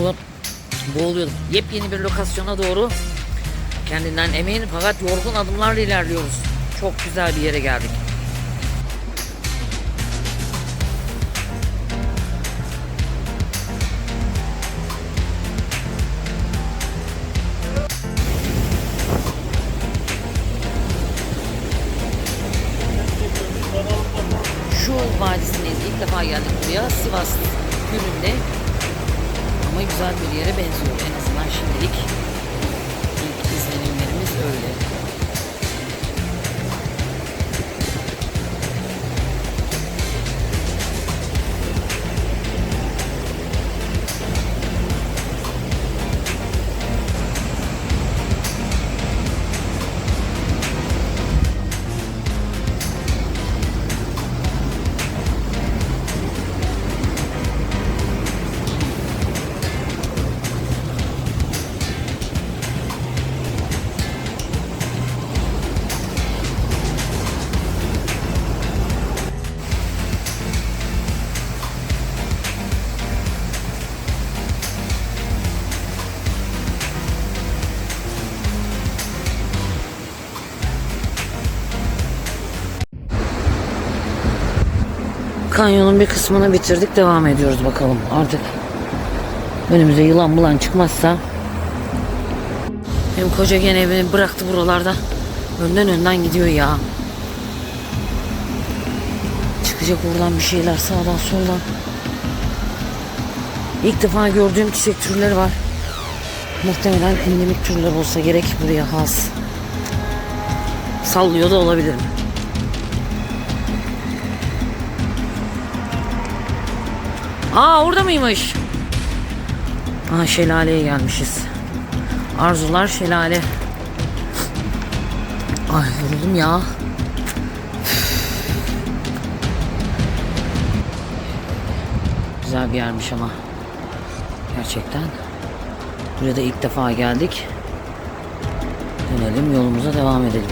Ulan boğuluyordum. Yepyeni bir lokasyona doğru kendinden emin fakat yorgun adımlarla ilerliyoruz. Çok güzel bir yere geldik. Şu vadisindeyiz. İlk defa geldik buraya. Sivas Gürün'de. Güzel bir yere benziyor. En azından şimdilik ilk izlenimlerimiz öyle. Kanyonun bir kısmını bitirdik. Devam ediyoruz bakalım. Artık önümüze yılan bulan çıkmazsa benim koca gene evini bıraktı buralarda. Önden önden gidiyor ya. Çıkacak oradan bir şeyler sağdan soldan. İlk defa gördüğüm çiçek türleri var. Muhtemelen endemik türler olsa gerek buraya has. Sallıyor da olabilirim. Aa orada mıymış? Aa şelaleye gelmişiz. Arzular şelale. Ay yoruldum ya. Güzel bir yermiş ama. Gerçekten. Buraya da ilk defa geldik. Dönelim yolumuza devam edelim.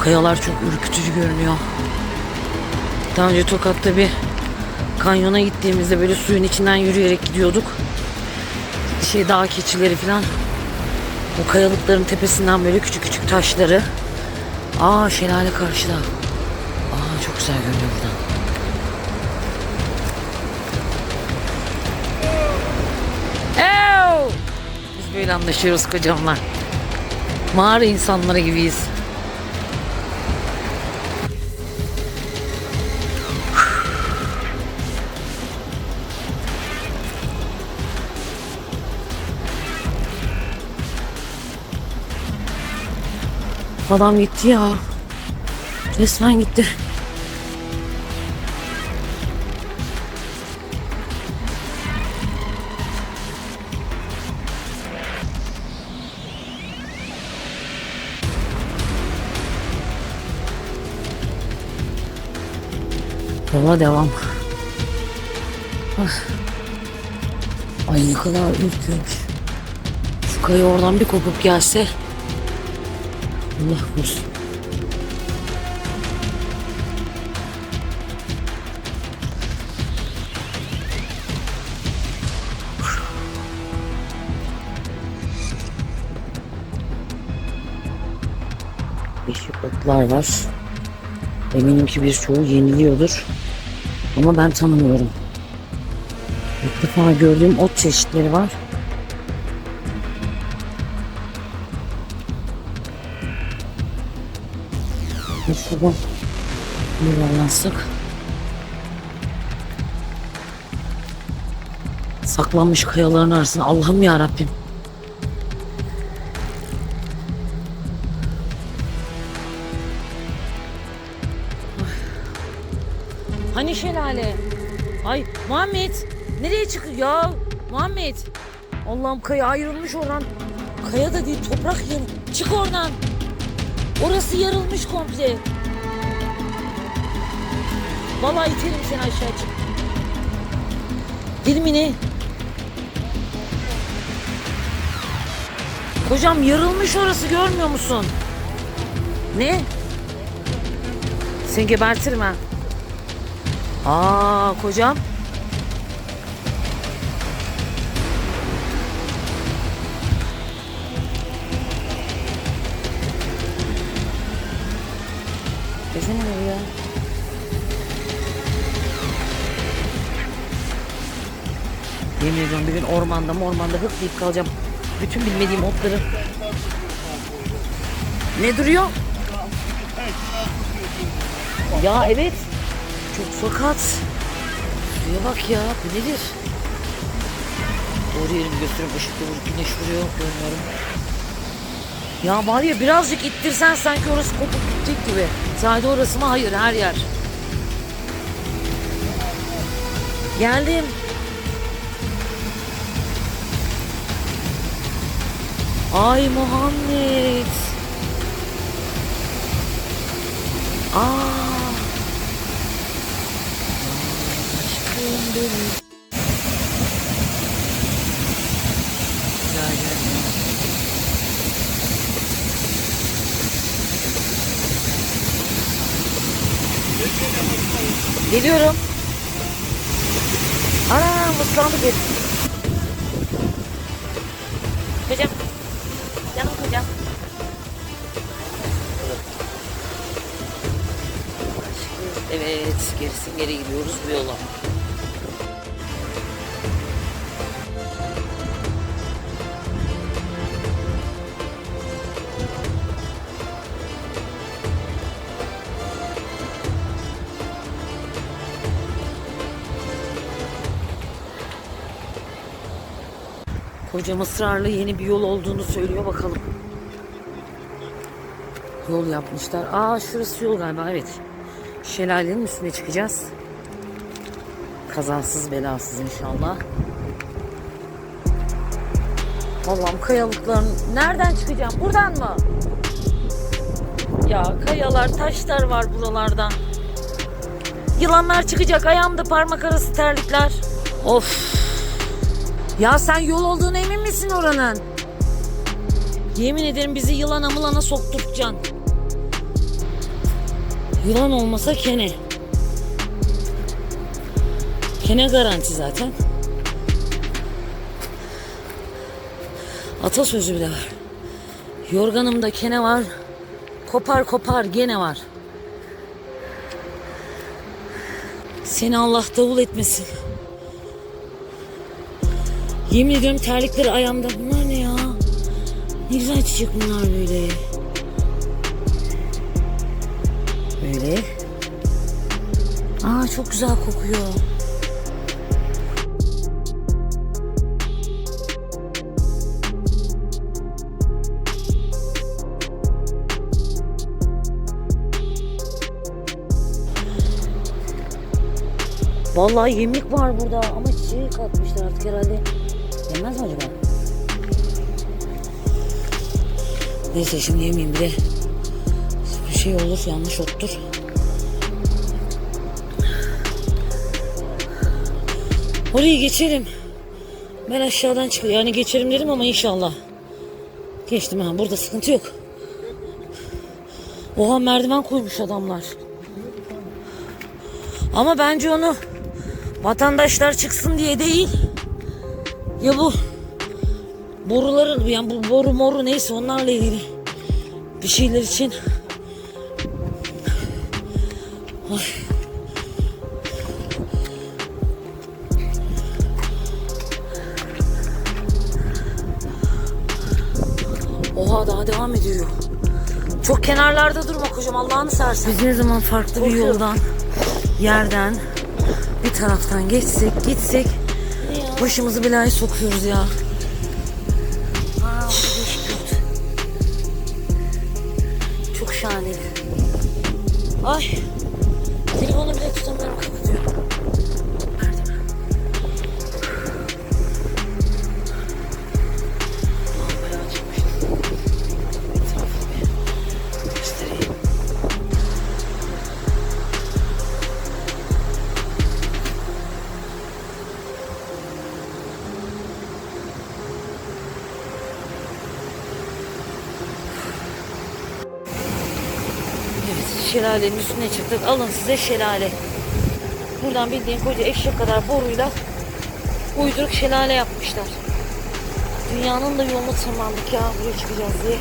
Kayalar çok ürkütücü görünüyor. Daha önce Tokat'ta bir kanyona gittiğimizde böyle suyun içinden yürüyerek gidiyorduk. Şey dağ keçileri falan. O kayalıkların tepesinden böyle küçük küçük taşları. Aa şelale karşıda. Aa çok güzel görünüyor buradan. Biz böyle anlaşıyoruz kocamla. Mağara insanları gibiyiz. Adam gitti ya. Resmen gitti. Yola devam. Ah. Ay ne kadar ürkünç. Şu kaya oradan bir kopup gelse Allah korusun. Yeşil otlar var. Eminim ki birçoğu yeniliyordur. Ama ben tanımıyorum. İlk defa gördüğüm ot çeşitleri var. Şuradan yuvarlansak. Saklanmış kayaların arasında. Allah'ım ya Rabbim. Hani şelale? Ay Muhammed nereye çıkıyor ya? Muhammed. Allah'ım kaya ayrılmış oradan. Kaya da değil toprak yarı. Çık oradan. Orası yarılmış komple. Vallahi iterim seni aşağı çık. Deli mi ne? Kocam yarılmış orası görmüyor musun? Ne? Seni gebertirim ha. Aa kocam. Desene ne ya? Yemin ediyorum bir gün ormanda ormanda hıklayıp kalacağım. Bütün bilmediğim otları. Ne duruyor? Ya evet. Çok fakat. Şuraya bak ya. Bu nedir? Doğru yerimi göstereyim. Işıkta vurup güneş vuruyor. Görmüyorum. Ya var ya birazcık ittirsen sanki orası kopup gidecek gibi. Sadece orası mı? Hayır her yer. Geldim. Ay Muhammed. Aa. Aşkım benim. Güzel görünüyor. Geliyorum. Ana mıslandık et. Kocam. Canım kocam. Evet, gerisin geri gidiyoruz bu yola. Kocam ısrarla yeni bir yol olduğunu söylüyor bakalım. Yol yapmışlar. Aa şurası yol galiba evet. Şelalenin üstüne çıkacağız. Kazasız belasız inşallah. Allah'ım kayalıkların nereden çıkacağım? Buradan mı? Ya kayalar, taşlar var buralarda. Yılanlar çıkacak. Ayağımda parmak arası terlikler. Of. Ya sen yol olduğuna emin misin oranın? Yemin ederim bizi yılana mılana sokturtacaksın. Yılan olmasa kene. Kene garanti zaten. Atasözü bile var. Yorganımda kene var. Kopar kopar gene var. Seni Allah davul etmesin. Yemin ediyorum terlikleri ayağımda. Bunlar ne ya? Ne güzel çiçek bunlar böyle. Böyle. Aa çok güzel kokuyor. Vallahi yemlik var burada ama çiçeği katmışlar artık herhalde. Yemez mi acaba? Neyse şimdi yemeyeyim bir de. Bir şey olur yanlış ottur. Orayı geçelim. Ben aşağıdan çıkıyorum. Yani geçerim dedim ama inşallah. Geçtim ha. Burada sıkıntı yok. Oha merdiven koymuş adamlar. Ama bence onu vatandaşlar çıksın diye değil. Ya bu boruların yani bu boru moru neyse onlarla ilgili bir şeyler için. Ay. Oha daha devam ediyor. Çok kenarlarda durma kocam Allah'ını seversen. Biz ne zaman farklı bir yoldan, yerden, bir taraftan geçsek, gitsek başımızı belaya sokuyoruz ya. Aa. Çok şahane. Ay. Şelalenin üstüne çıktık. Alın size şelale. Buradan bildiğin koca eşek kadar boruyla uyduruk şelale yapmışlar. Dünyanın da yolunu tırmandık ya buraya çıkacağız diye.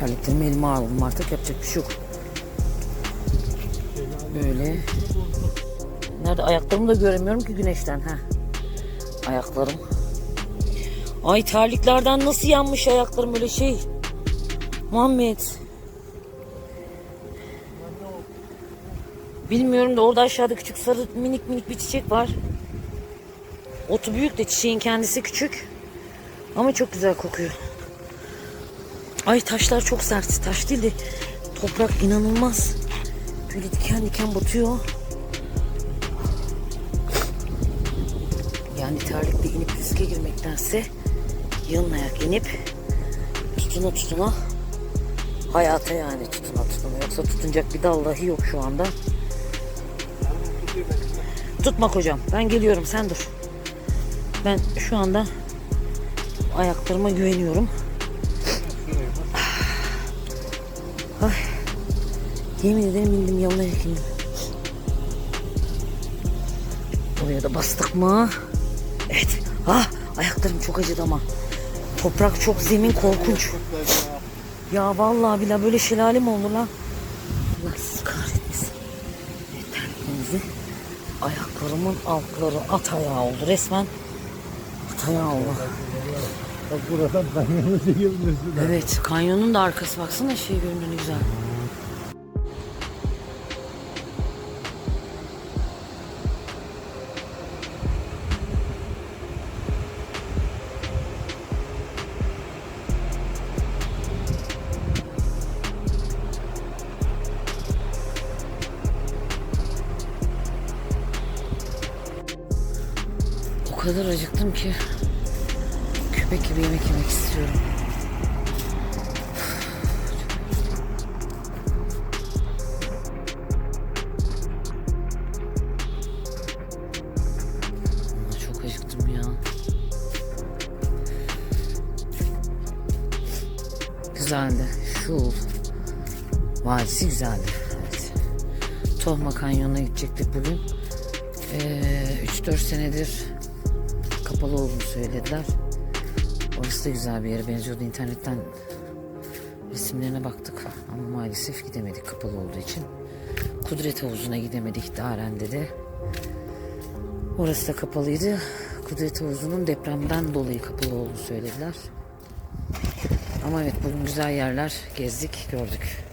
Terliklerimi elime aldım artık yapacak bir şey yok. Böyle. Nerede ayaklarımı da göremiyorum ki güneşten ha. Ayaklarım. Ay terliklerden nasıl yanmış ayaklarım öyle şey. Muhammed. Bilmiyorum da orada aşağıda küçük sarı minik minik bir çiçek var. Otu büyük de çiçeğin kendisi küçük. Ama çok güzel kokuyor. Ay taşlar çok sert. Taş değil de toprak inanılmaz. Böyle diken diken batıyor. Yani terlikle inip riske girmektense yalın ayak inip tutuna tutuna hayata yani tutuna tutuna. Yoksa tutunacak bir dal dahi yok şu anda. Tutma kocam. Ben geliyorum sen dur. Ben şu anda ayaklarıma güveniyorum. Ay. Yemin ederim indim yalına indim. Oraya da bastık mı? Evet. Ah ayaklarım çok acıdı ama. Toprak çok zemin korkunç. Ya vallahi bile böyle şelale mi olur lan? Allah sizi kahretmesin. Evet, terliklerimizi ayaklarımın altları at ayağı oldu resmen. At ayağı oldu. Bak buradan kanyonu çekebilirsin. Evet kanyonun da arkası baksana şey görünüyor güzel. Kadar acıktım ki köpek gibi yemek yemek istiyorum. Çok acıktım ya. Güzeldi. Şu vadisi güzeldi. Evet. Tohma Kanyonu'na gidecektik bugün. Ee, 3-4 senedir kapalı olduğunu söylediler. Orası da güzel bir yere benziyordu. İnternetten resimlerine baktık ama maalesef gidemedik kapalı olduğu için. Kudret Havuzu'na gidemedik Daren'de de. Orası da kapalıydı. Kudret Havuzu'nun depremden dolayı kapalı olduğunu söylediler. Ama evet bugün güzel yerler gezdik, gördük.